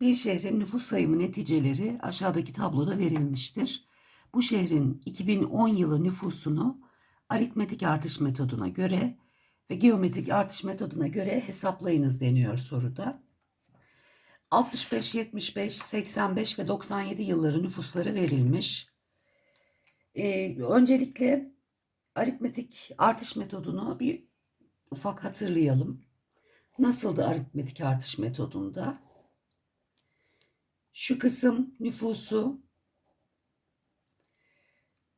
Bir şehrin nüfus sayımı neticeleri aşağıdaki tabloda verilmiştir. Bu şehrin 2010 yılı nüfusunu aritmetik artış metoduna göre ve geometrik artış metoduna göre hesaplayınız deniyor soruda. 65, 75, 85 ve 97 yılları nüfusları verilmiş. Ee, öncelikle aritmetik artış metodunu bir ufak hatırlayalım. Nasıldı aritmetik artış metodunda? Şu kısım nüfusu.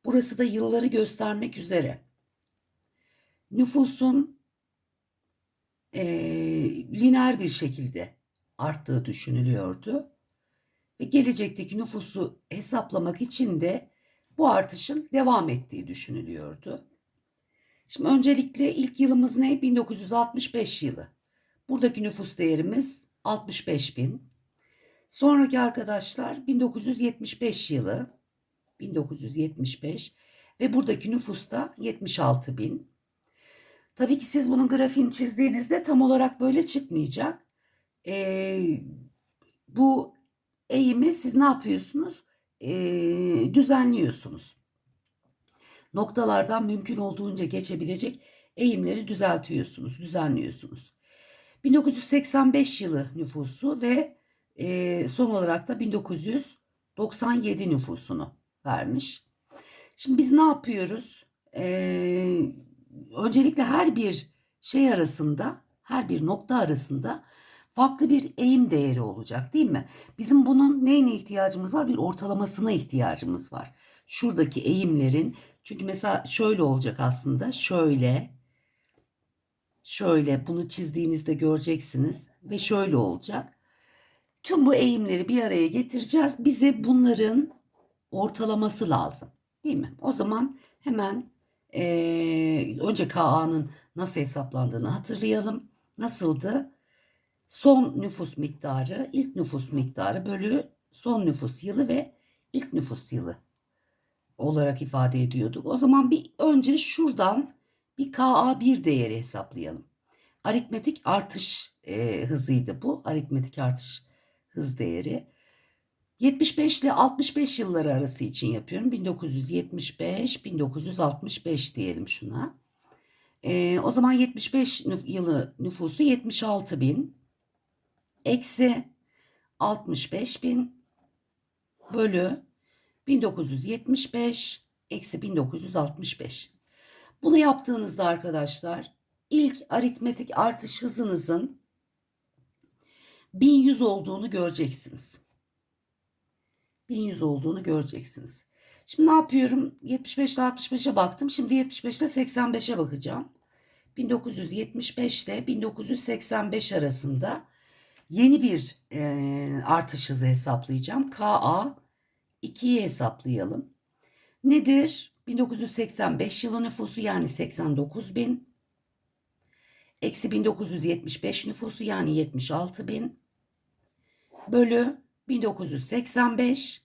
Burası da yılları göstermek üzere. Nüfusun eee lineer bir şekilde arttığı düşünülüyordu. Ve gelecekteki nüfusu hesaplamak için de bu artışın devam ettiği düşünülüyordu. Şimdi öncelikle ilk yılımız ne? 1965 yılı. Buradaki nüfus değerimiz 65 bin. Sonraki arkadaşlar 1975 yılı. 1975 ve buradaki nüfus da 76 bin. Tabii ki siz bunun grafiğini çizdiğinizde tam olarak böyle çıkmayacak. Ee, bu eğimi siz ne yapıyorsunuz? Ee, düzenliyorsunuz. Noktalardan mümkün olduğunca geçebilecek eğimleri düzeltiyorsunuz, düzenliyorsunuz. 1985 yılı nüfusu ve e, son olarak da 1997 nüfusunu vermiş. Şimdi biz ne yapıyoruz? Ee, öncelikle her bir şey arasında, her bir nokta arasında farklı bir eğim değeri olacak değil mi? Bizim bunun neyine ihtiyacımız var? Bir ortalamasına ihtiyacımız var. Şuradaki eğimlerin çünkü mesela şöyle olacak aslında. Şöyle şöyle bunu çizdiğinizde göreceksiniz ve şöyle olacak. Tüm bu eğimleri bir araya getireceğiz. Bize bunların ortalaması lazım. Değil mi? O zaman hemen eee, önce KA'nın nasıl hesaplandığını hatırlayalım. Nasıldı? Son nüfus miktarı, ilk nüfus miktarı bölü son nüfus yılı ve ilk nüfus yılı olarak ifade ediyorduk. O zaman bir önce şuradan bir KA1 değeri hesaplayalım. Aritmetik artış e, hızıydı bu. Aritmetik artış hız değeri. 75 ile 65 yılları arası için yapıyorum. 1975, 1965 diyelim şuna. E, o zaman 75 nüf- yılı nüfusu 76 bin. Eksi 65 bin bölü 1975 eksi 1965. Bunu yaptığınızda arkadaşlar ilk aritmetik artış hızınızın 1100 olduğunu göreceksiniz. 1100 olduğunu göreceksiniz. Şimdi ne yapıyorum? 75 ile 65'e baktım. Şimdi 75 ile 85'e bakacağım. 1975 ile 1985 arasında yeni bir e, artış hızı hesaplayacağım. KA 2'yi hesaplayalım. Nedir? 1985 yılı nüfusu yani 89 bin. Eksi 1975 nüfusu yani 76 bin. Bölü 1985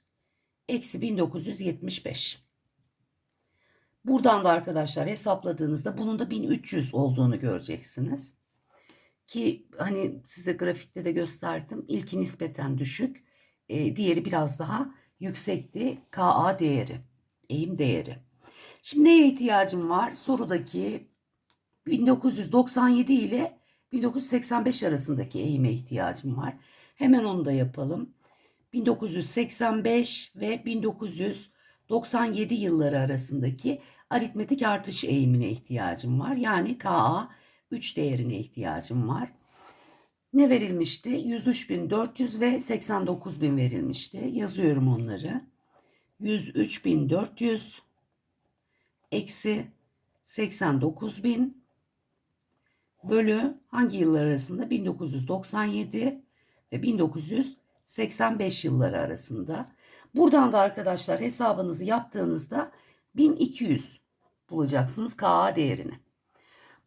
eksi 1975. Buradan da arkadaşlar hesapladığınızda bunun da 1300 olduğunu göreceksiniz. Ki hani size grafikte de gösterdim. İlki nispeten düşük. E, diğeri biraz daha yüksekti. KA değeri. Eğim değeri. Şimdi neye ihtiyacım var? Sorudaki 1997 ile 1985 arasındaki eğime ihtiyacım var. Hemen onu da yapalım. 1985 ve 1997 yılları arasındaki aritmetik artış eğimine ihtiyacım var. Yani KA 3 değerine ihtiyacım var. Ne verilmişti? 103.400 ve 89.000 verilmişti. Yazıyorum onları. 103.400 eksi 89.000 bölü hangi yıllar arasında? 1997 ve 1985 yılları arasında. Buradan da arkadaşlar hesabınızı yaptığınızda 1200 bulacaksınız KA değerini.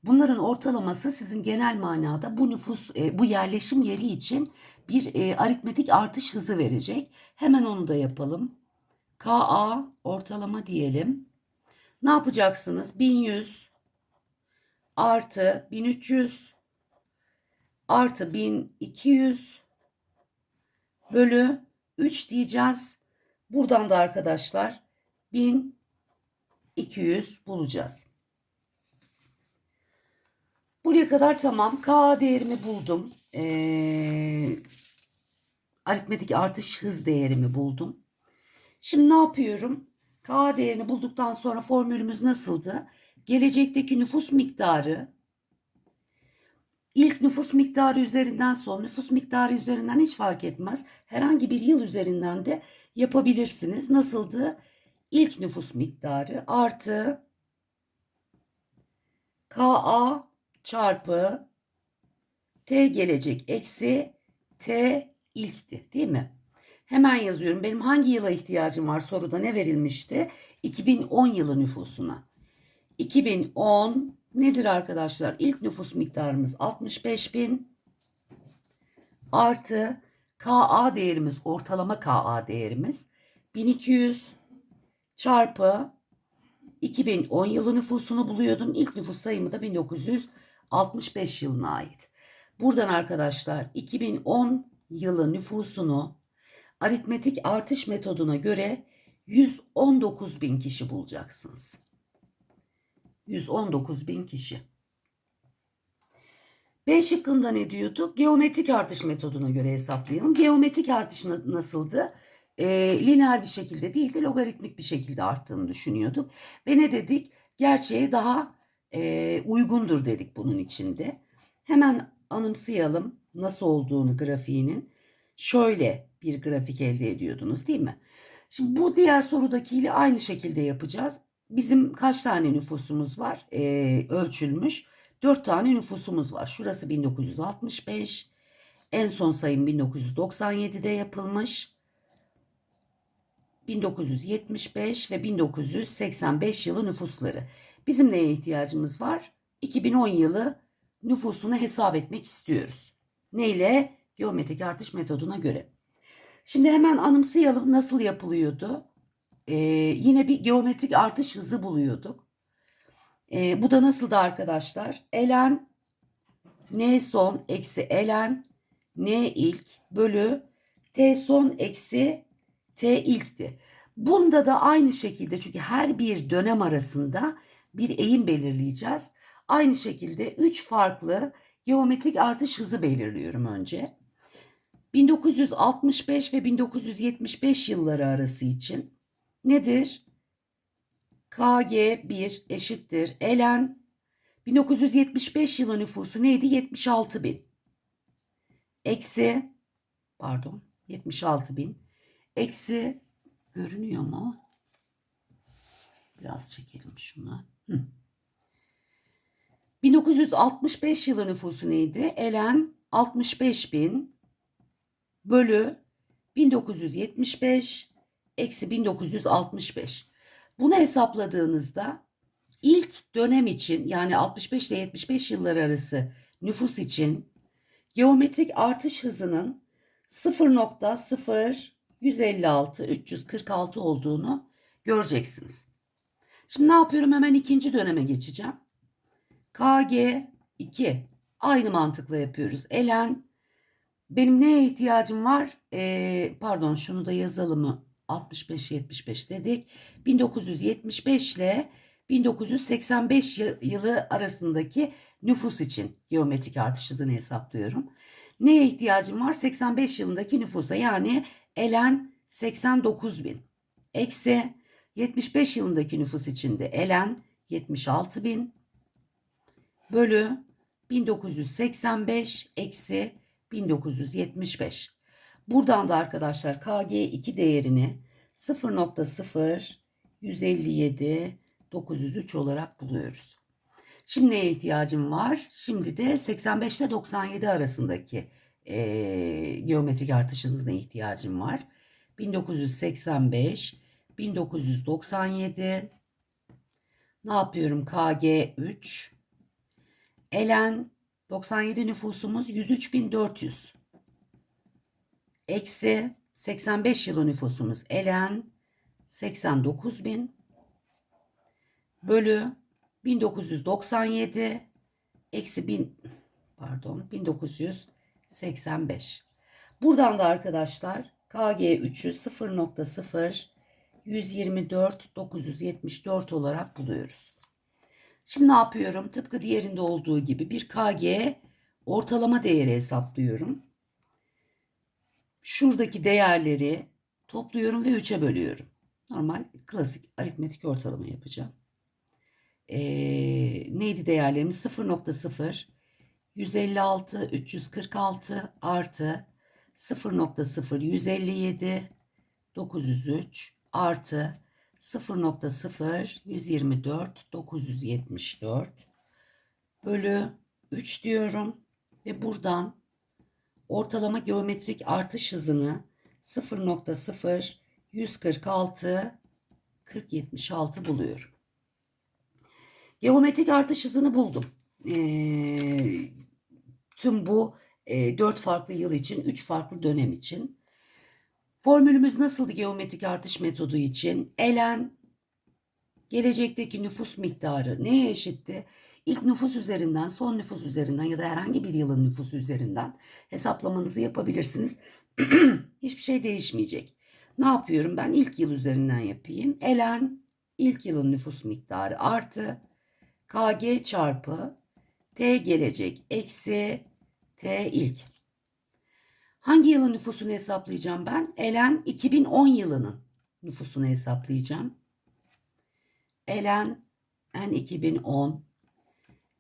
Bunların ortalaması sizin genel manada bu nüfus, e, bu yerleşim yeri için bir e, aritmetik artış hızı verecek. Hemen onu da yapalım. KA ortalama diyelim. Ne yapacaksınız? 1100 artı 1300 artı 1200 bölü 3 diyeceğiz. Buradan da arkadaşlar 1200 bulacağız. Buraya kadar tamam. K değerimi buldum. Ee, aritmetik artış hız değerimi buldum. Şimdi ne yapıyorum? K değerini bulduktan sonra formülümüz nasıldı? Gelecekteki nüfus miktarı ilk nüfus miktarı üzerinden son nüfus miktarı üzerinden hiç fark etmez. Herhangi bir yıl üzerinden de yapabilirsiniz. Nasıldı? İlk nüfus miktarı artı KA çarpı T gelecek eksi T ilkti değil mi? Hemen yazıyorum. Benim hangi yıla ihtiyacım var? Soruda ne verilmişti? 2010 yılı nüfusuna. 2010 nedir arkadaşlar? İlk nüfus miktarımız 65 bin artı KA değerimiz ortalama KA değerimiz 1200 çarpı 2010 yılı nüfusunu buluyordum. İlk nüfus sayımı da 1965 yılına ait. Buradan arkadaşlar 2010 yılı nüfusunu aritmetik artış metoduna göre 119 bin kişi bulacaksınız. 119 bin kişi. B şıkkında ne diyorduk? Geometrik artış metoduna göre hesaplayalım. Geometrik artış nasıldı? E, lineer bir şekilde değil de logaritmik bir şekilde arttığını düşünüyorduk. Ve ne dedik? Gerçeğe daha e, uygundur dedik bunun içinde. Hemen anımsayalım nasıl olduğunu grafiğinin. Şöyle bir grafik elde ediyordunuz değil mi? Şimdi bu diğer sorudakiyle aynı şekilde yapacağız. Bizim kaç tane nüfusumuz var ee, ölçülmüş? 4 tane nüfusumuz var. Şurası 1965. En son sayım 1997'de yapılmış. 1975 ve 1985 yılı nüfusları. Bizim neye ihtiyacımız var? 2010 yılı nüfusunu hesap etmek istiyoruz. Neyle? Geometrik artış metoduna göre. Şimdi hemen anımsayalım nasıl yapılıyordu. Ee, yine bir geometrik artış hızı buluyorduk. Ee, bu da nasıldı arkadaşlar? Elen n son eksi elen n ilk bölü t son eksi t ilkti. Bunda da aynı şekilde çünkü her bir dönem arasında bir eğim belirleyeceğiz. Aynı şekilde 3 farklı geometrik artış hızı belirliyorum önce. 1965 ve 1975 yılları arası için nedir? KG1 eşittir. Elen 1975 yılı nüfusu neydi? 76 bin. Eksi pardon 76 bin. Eksi görünüyor mu? Biraz çekelim şunu. Hı. 1965 yılı nüfusu neydi? Elen 65 bin bölü 1975 eksi 1965. Bunu hesapladığınızda ilk dönem için yani 65 ile 75 yıllar arası nüfus için geometrik artış hızının 0.0156 346 olduğunu göreceksiniz. Şimdi ne yapıyorum? Hemen ikinci döneme geçeceğim. KG2 aynı mantıkla yapıyoruz. Elen benim neye ihtiyacım var? Ee, pardon şunu da yazalım mı? 65-75 dedik. 1975 ile 1985 yılı arasındaki nüfus için geometrik artış hızını hesaplıyorum. Neye ihtiyacım var? 85 yılındaki nüfusa yani elen 89 bin. Eksi 75 yılındaki nüfus için de elen 76 bin. Bölü 1985 eksi 1975. Buradan da arkadaşlar KG2 değerini 0.0157 903 olarak buluyoruz. Şimdi neye ihtiyacım var? Şimdi de 85 ile 97 arasındaki e, geometrik artış hızına ihtiyacım var. 1985, 1997 ne yapıyorum? KG3 Elen 97 nüfusumuz 103.400. Eksi 85 yılı nüfusumuz elen 89.000 bölü 1997 eksi 1000 pardon 1985. Buradan da arkadaşlar KG3'ü 0.0 124 974 olarak buluyoruz. Şimdi ne yapıyorum? Tıpkı diğerinde olduğu gibi bir KG ortalama değeri hesaplıyorum. Şuradaki değerleri topluyorum ve 3'e bölüyorum. Normal klasik aritmetik ortalama yapacağım. Ee, neydi değerlerimiz? 0.0 156 346 artı 0.0 157 903 artı 0.0 124 974 bölü 3 diyorum ve buradan ortalama geometrik artış hızını 0.0 146 4076 buluyorum. Geometrik artış hızını buldum. Ee, tüm bu e, 4 farklı yıl için, 3 farklı dönem için. Formülümüz nasıldı geometrik artış metodu için? Elen gelecekteki nüfus miktarı neye eşitti? İlk nüfus üzerinden, son nüfus üzerinden ya da herhangi bir yılın nüfusu üzerinden hesaplamanızı yapabilirsiniz. Hiçbir şey değişmeyecek. Ne yapıyorum? Ben ilk yıl üzerinden yapayım. Elen ilk yılın nüfus miktarı artı KG çarpı T gelecek eksi T ilk. Hangi yılın nüfusunu hesaplayacağım ben? Elen 2010 yılının nüfusunu hesaplayacağım. Elen en 2010.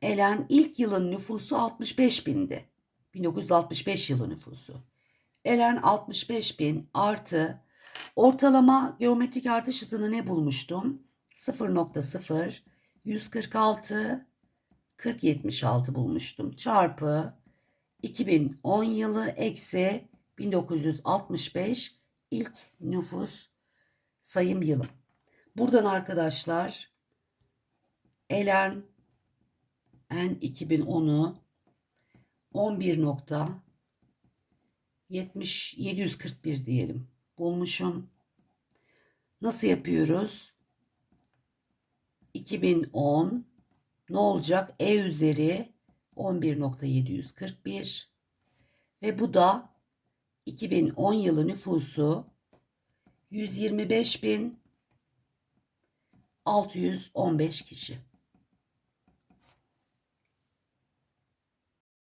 Elen ilk yılın nüfusu 65 bindi. 1965 yılı nüfusu. Elen 65 bin artı ortalama geometrik artış hızını ne bulmuştum? 0.0 146 4076 bulmuştum. Çarpı 2010 yılı eksi 1965 ilk nüfus sayım yılı. Buradan arkadaşlar Elen en 2010'u 11 nokta 70 741 diyelim. Bulmuşum. Nasıl yapıyoruz? 2010 ne olacak? E üzeri 11.741 ve bu da 2010 yılı nüfusu 125.615 kişi.